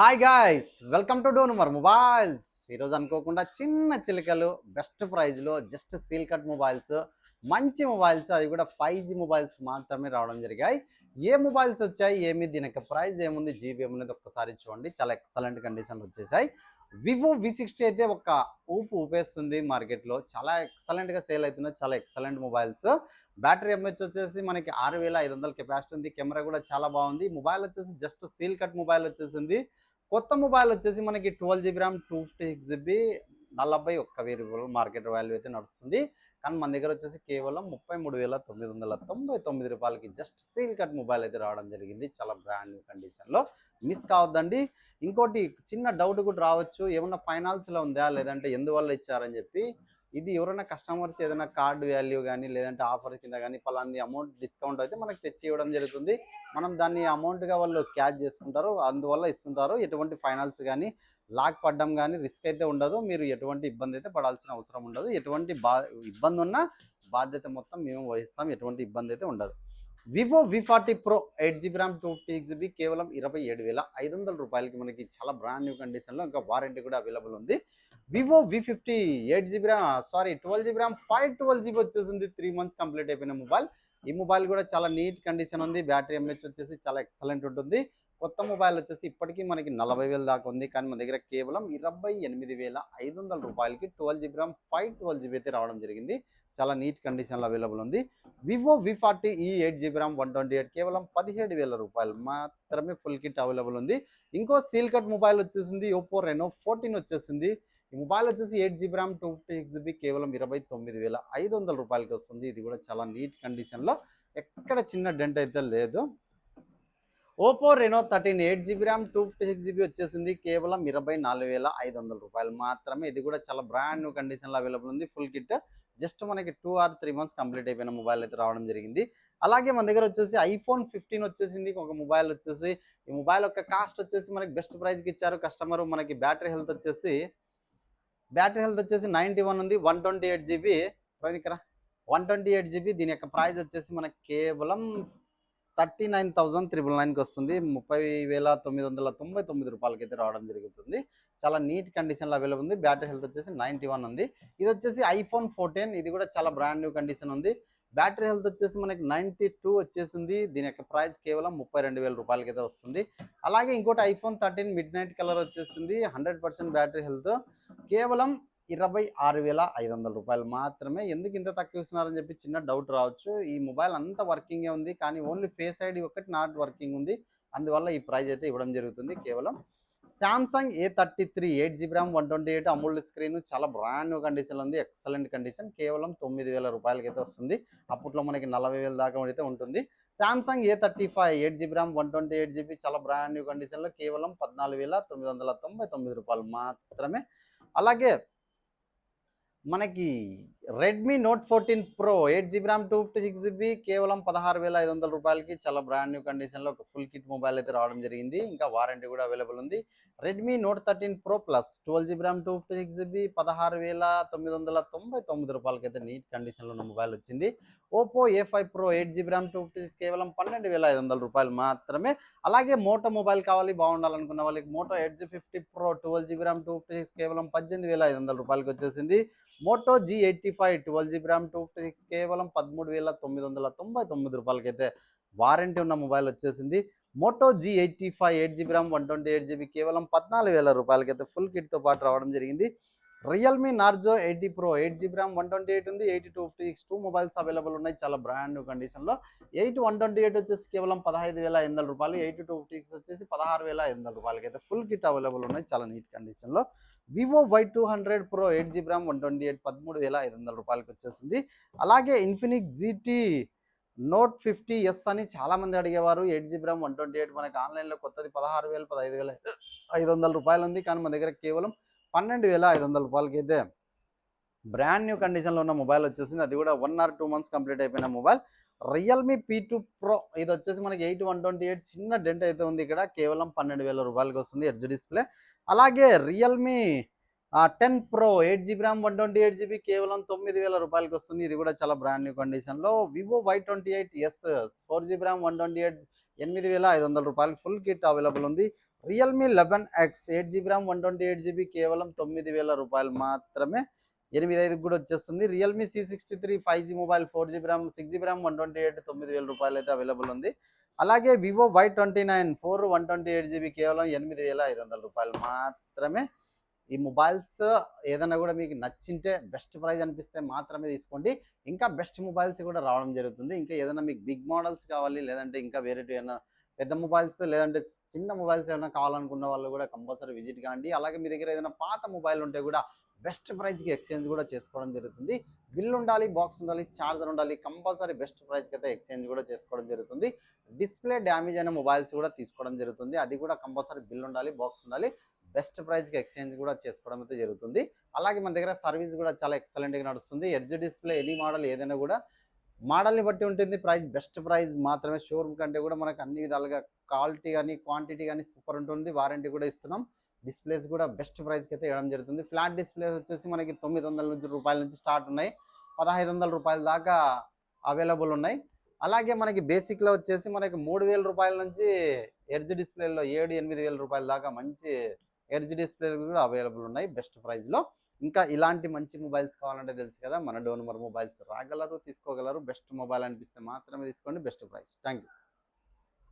Hi guys welcome to డోనుమర్ mobiles ఈరోజు అనుకోకుండా చిన్న చిలుకలు బెస్ట్ ప్రైజ్లో జస్ట్ సీల్ కట్ మొబైల్స్ మంచి మొబైల్స్ అది కూడా ఫైవ్ జీ మొబైల్స్ మాత్రమే రావడం జరిగాయి. ఏ మొబైల్స్ వచ్చాయి ఏమి దీని యొక్క ప్రైస్ ఏముంది జీబీ ఏమున్నది ఒక్కసారి చూడండి. చాలా ఎక్సలెంట్ కండిషన్లు వచ్చేసాయి. వివో వి సిక్స్టీ అయితే ఒక ఊపు ఊపేస్తుంది మార్కెట్లో. చాలా ఎక్సలెంట్గా సేల్ అవుతున్నాయి. చాలా ఎక్సలెంట్ మొబైల్స్ బ్యాటరీ ఎంహెచ్ వచ్చేసి మనకి ఆరు వేల ఐదు వందల కెపాసిటీ ఉంది. కెమెరా కూడా చాలా బాగుంది. మొబైల్ వచ్చేసి జస్ట్ సీల్ కట్ మొబైల్ వచ్చేసింది. కొత్త మొబైల్ వచ్చేసి మనకి twelve GB RAM two fifty six GB నలభై ఒక్క వెయ్యి రూపాయలు మార్కెట్ వాల్యూ అయితే నడుస్తుంది. కానీ మన దగ్గర వచ్చేసి కేవలం ముప్పై మూడు వేల తొమ్మిది వందల తొంభై తొమ్మిది రూపాయలకి జస్ట్ సీల్ కట్ మొబైల్ అయితే రావడం జరిగింది. చాలా బ్రాండ్ న్యూ కండిషన్లో మిస్ కావద్దండి. ఇంకోటి చిన్న డౌట్ కూడా రావచ్చు. ఏమన్నా ఫైనాన్స్లో ఉందా? లేదంటే ఎందువల్ల ఇచ్చారని చెప్పి ఇది ఎవరైనా కస్టమర్స్ ఏదైనా కార్డు వాల్యూ కానీ లేదంటే ఆఫర్ కింద కానీ పలాంది అమౌంట్ డిస్కౌంట్ అయితే మనకి తెచ్చి ఇవ్వడం జరుగుతుంది. మనం దాన్ని అమౌంట్గా వాళ్ళు క్యాచ్ చేసుకుంటారు అందువల్ల ఇస్తుంటారు. ఎటువంటి ఫైనాన్స్ కానీ లాక్ పడడం కానీ రిస్క్ అయితే ఉండదు. మీరు ఎటువంటి ఇబ్బంది అయితే పడాల్సిన అవసరం ఉండదు. ఎటువంటి బా ఇబ్బంది ఉన్నా బాధ్యత మొత్తం మేము వహిస్తాం. ఎటువంటి ఇబ్బంది అయితే ఉండదు. Vivo V forty pro eight GB RAM two fifty GB కేవలం ఇరవై ఏడు వేల ఐదు వందల రూపాయలకి మనకి చాలా బ్రాండ్ న్యూ కండిషన్లో ఇంకా వారంటీ కూడా అవైలబుల్ ఉంది. Vivo V fifty eight GB RAM sorry twelve GB RAM five twelve GB వచ్చేసింది త్రీ మంత్స్ కంప్లీట్ అయిపోయిన మొబైల్ ఈ మొబైల్ కూడా చాలా నీట్ కండిషన్ ఉంది. బ్యాటరీ ఎంహెచ్ వచ్చేసి చాలా ఎక్సలెంట్ ఉంటుంది. కొత్త మొబైల్ వచ్చేసి ఇప్పటికీ మనకి నలభై వేల దాకా ఉంది. కానీ మన దగ్గర కేవలం ఇరవై ఎనిమిది వేల ఐదు వందల రూపాయలకి twelve GB RAM five twelve GB అయితే రావడం జరిగింది. చాలా నీట్ కండిషన్లో అవైలబుల్ ఉంది. Vivo V forty E eight GB RAM one twenty eight కేవలం పదిహేడు వేల రూపాయలు మాత్రమే ఫుల్ కిట్ అవైలబుల్ ఉంది. ఇంకో సీల్ కట్ మొబైల్ వచ్చేసింది ఒప్పో రెనో ఫోర్టీన్ వచ్చేసింది. ఈ మొబైల్ వచ్చేసి eight GB RAM two fifty six GB కేవలం ఇరవై తొమ్మిది వేల ఐదు వందల రూపాయలకి వస్తుంది. ఇది కూడా చాలా నీట్ కండిషన్లో. ఎక్కడ చిన్న డెంట్ అయితే లేదు. Oppo Reno thirteen eight GB RAM two fifty six GB వచ్చేసింది. కేవలం ఇరవై నాలుగు వేల ఐదు వందల రూపాయలు మాత్రమే. ఇది కూడా చాలా బ్రాండ్ న్యూ కండిషన్లో అవైలబుల్ ఉంది. ఫుల్ కిట్ జస్ట్ మనకి two or three months complete అయిపోయిన మొబైల్ అయితే రావడం జరిగింది. అలాగే మన దగ్గర వచ్చేసి ఐఫోన్ ఫిఫ్టీన్ వచ్చేసింది. ఒక మొబైల్ వచ్చేసి ఈ మొబైల్ యొక్క కాస్ట్ వచ్చేసి మనకి బెస్ట్ ప్రైస్కి ఇచ్చారు. కస్టమర్ మనకి బ్యాటరీ హెల్త్ వచ్చేసి బ్యాటరీ హెల్త్ వచ్చేసి నైంటీ వన్ ఉంది. వన్ ట్వంటీ ఎయిట్ జీబీ ఇక్కడ. One twenty eight GB. దీని యొక్క ప్రైస్ వచ్చేసి మనకి కేవలం థర్టీ నైన్ థౌజండ్ త్రిబుల్ నైన్కి వస్తుంది. ముప్పై వేల తొమ్మిది వందల తొంభై తొమ్మిది రూపాయలకి అయితే రావడం జరుగుతుంది. చాలా నీట్ కండిషన్లో అవైలబుల్ ఉంది. బ్యాటరీ హెల్త్ వచ్చేసి నైంటీ వన్ ఉంది. ఇది వచ్చేసి ఐఫోన్ ఫోర్టీన్. ఇది కూడా చాలా బ్రాండ్ న్యూ కండిషన్ ఉంది. బ్యాటరీ హెల్త్ వచ్చేసి మనకి నైంటీ టూ వచ్చేసింది. దీని యొక్క ప్రైస్ కేవలం ముప్పై రెండు వేల రూపాయలకి అయితే వస్తుంది. అలాగే ఇంకోటి iPhone thirteen midnight colour వచ్చేసింది. హండ్రెడ్ పర్సెంట్ బ్యాటరీ హెల్త్ కేవలం ఇరవై ఆరు వేల ఐదు వందల రూపాయలు మాత్రమే. ఎందుకు ఇంత తక్కువ ఇస్తున్నారని చెప్పి చిన్న డౌట్ రావచ్చు. ఈ మొబైల్ అంతా వర్కింగే ఉంది. కానీ ఓన్లీ ఫేస్ ఐడి ఒకటి నాట్ వర్కింగ్ ఉంది. అందువల్ల ఈ ప్రైస్ అయితే ఇవ్వడం జరుగుతుంది కేవలం. Samsung A thirty three eight GB RAM one twenty eight AMOLED screen చాలా బ్రాండ్ న్యూ కండిషన్లో ఉంది. ఎక్సలెంట్ కండిషన్ కేవలం తొమ్మిది వేల రూపాయలకి అయితే వస్తుంది. అప్పట్లో మనకి నలభై వేల దాకా అయితే ఉంటుంది. Samsung A thirty five eight GB RAM one twenty eight GB చాలా బ్రాండ్ న్యూ కండిషన్లో కేవలం పద్నాలుగు వేల తొమ్మిది వందల తొంభై తొమ్మిది రూపాయలు మాత్రమే. అలాగే మనకి Redmi Note fourteen pro eight GB RAM two fifty six GB కేవలం పదహారు వేల ఐదు వందల రూపాయలకి చాలా బ్రాండ్ న్యూ కండిషన్లో ఒక ఫుల్ కిట్ మొబైల్ అయితే రావడం జరిగింది. ఇంకా వారంటీ కూడా అవైలబుల్ ఉంది. Redmi Note thirteen pro plus twelve GB RAM two fifty six GB పదహారు వేల తొమ్మిది వందల తొంభై తొమ్మిది రూపాయలకి అయితే నీట్ కండిషన్లో ఉన్న మొబైల్ వచ్చింది. Oppo A five pro eight GB RAM two fifty six కేవలం పన్నెండు వేల ఐదు వందల రూపాయలు మాత్రమే. అలాగే మోటో మొబైల్ కావాలి బాగుండాలనుకున్న వాళ్ళకి Moto eight G fifty pro twelve GB RAM two fifty six కేవలం పద్దెనిమిది వేల ఐదు వందల రూపాయలకి వచ్చేసింది. Moto G eighty five twelve GB RAM two fifty six కేవలం పదమూడు వేల తొమ్మిది వందల తొంభై తొమ్మిది రూపాయలకైతే వారంటీ ఉన్న మొబైల్ వచ్చేసింది. Moto G eighty five eight GB RAM one twenty eight GB కేవలం పద్నాలుగు వేల రూపాయలకైతే ఫుల్ కిట్తో పాటు రావడం జరిగింది. Realme Narzo eighty pro eight GB RAM one twenty eight ఉంది. Eighty two fifty six two mobiles available ఉన్నాయి. చాలా బ్రాండ్ న్యూ కండిషన్లో ఎయిట్ వన్ ట్వంటీ ఎయిట్ వచ్చేసి కేవలం పదహైదు వేల ఎనిమిది వందల రూపాయలు. ఎయిటీ టూ ఫిఫ్టీ సిక్స్ వచ్చేసి పదహారు వేల ఐదు వందల రూపాయలకి అయితే ఫుల్ కిట్ అవైలబుల్ ఉన్నాయి. చాలా నీట్ కండిషన్లో Vivo Y two hundred pro eight GB RAM one twenty eight పదమూడు వేల ఐదు వందల రూపాయలకి వచ్చేసింది. అలాగే Infinix GT note fifty S అని చాలామంది అడిగేవారు. Eight GB RAM one twenty eight మనకి ఆన్లైన్లో కొత్తది పదహారు వేలు పదహైదు వేల ఐదు వందల రూపాయలు ఉంది. కానీ మన దగ్గర కేవలం పన్నెండు వేల ఐదు వందల రూపాయలకి అయితే బ్రాండ్ న్యూ కండిషన్లో ఉన్న మొబైల్ వచ్చేసింది. అది కూడా one or two months complete అయిపోయిన mobile Realme P two pro ఇది వచ్చేసి మనకి ఎయిట్ వన్ ట్వంటీ ఎయిట్ చిన్న డెంట్ అయితే ఉంది. ఇక్కడ కేవలం పన్నెండు వేల రూపాయలకి వస్తుంది. ఎడ్జ్ డిస్ప్లే అలాగే Realme ten pro eight GB RAM one twenty eight GB కేవలం తొమ్మిది వేల రూపాయలకి వస్తుంది. ఇది కూడా చాలా బ్రాండ్ న్యూ కండిషన్లో Vivo Y twenty eight S four GB RAM one twenty eight ఎనిమిది వేల ఐదు వందల రూపాయలకి ఫుల్ కిట్ అవైలబుల్ ఉంది. Realme eleven X eight GB RAM one twenty eight GB కేవలం తొమ్మిది వేల రూపాయలు మాత్రమే ఎనిమిది ఐదుకి కూడా వచ్చేస్తుంది. Realme C sixty three five G mobile four GB RAM six GB RAM one twenty eight తొమ్మిది వేల రూపాయలు అయితే అవైలబుల్ ఉంది. అలాగే Vivo Y twenty nine four one twenty eight GB కేవలం ఎనిమిది వేల ఐదు వందల రూపాయలు మాత్రమే. ఈ మొబైల్స్ ఏదైనా కూడా మీకు నచ్చింటే బెస్ట్ ప్రైజ్ అనిపిస్తే మాత్రమే తీసుకోండి. ఇంకా బెస్ట్ మొబైల్స్ కూడా రావడం జరుగుతుంది. ఇంకా ఏదైనా మీకు బిగ్ మోడల్స్ కావాలి లేదంటే ఇంకా వేరే ఏమైనా పెద్ద మొబైల్స్ లేదంటే చిన్న మొబైల్స్ ఏమైనా కావాలనుకున్న వాళ్ళు కూడా కంపల్సరీ విజిట్ కాండి అలాగే మీ దగ్గర ఏదైనా పాత మొబైల్ ఉంటే కూడా బెస్ట్ ప్రైస్కి ఎక్స్చేంజ్ కూడా చేసుకోవడం జరుగుతుంది. బిల్ ఉండాలి బాక్స్ ఉండాలి ఛార్జర్ ఉండాలి కంపల్సరీ బెస్ట్ ప్రైస్కి అయితే ఎక్స్చేంజ్ కూడా చేసుకోవడం జరుగుతుంది. డిస్ప్లే డ్యామేజ్ అయిన మొబైల్స్ కూడా తీసుకోవడం జరుగుతుంది. అది కూడా కంపల్సరీ బిల్ ఉండాలి బాక్స్ ఉండాలి బెస్ట్ ప్రైస్కి ఎక్స్చేంజ్ కూడా చేసుకోవడం అయితే జరుగుతుంది. అలాగే మన దగ్గర సర్వీస్ కూడా చాలా ఎక్సలెంట్గా నడుస్తుంది. ఎడ్జ్ డిస్ప్లే ఎనీ మోడల్ ఏదైనా కూడా మోడల్ని బట్టి ఉంటుంది. ప్రైస్ బెస్ట్ ప్రైస్ మాత్రమే. షోరూమ్ కంటే కూడా మనకు అన్ని విధాలుగా క్వాలిటీ కానీ క్వాంటిటీ కానీ సూపర్ ఉంటుంది. వారంటీ కూడా ఇస్తున్నాం. డిస్ప్లేస్ కూడా బెస్ట్ ప్రైస్కి అయితే ఇవ్వడం జరుగుతుంది. ఫ్లాట్ డిస్ప్లేస్ వచ్చేసి మనకి తొమ్మిది వందల నుంచి రూపాయల నుంచి స్టార్ట్ ఉన్నాయి. పదహైదు వందల రూపాయల దాకా అవైలబుల్ ఉన్నాయి. అలాగే మనకి బేసిక్లో వచ్చేసి మనకి మూడు వేల రూపాయల నుంచి ఎడ్జ్ డిస్ప్లేలో ఏడు ఎనిమిది వేల రూపాయల దాకా మంచి ఎడ్జ్ డిస్ప్లేలు కూడా అవైలబుల్ ఉన్నాయి బెస్ట్ ప్రైస్లో. ఇంకా ఇలాంటి మంచి మొబైల్స్ కావాలంటే తెలుసు కదా మన డోనమర్ మొబైల్స్. రాగలరు తీసుకోగలరు బెస్ట్ మొబైల్ అనిపిస్తే మాత్రమే తీసుకోండి బెస్ట్ ప్రైస్. Thank you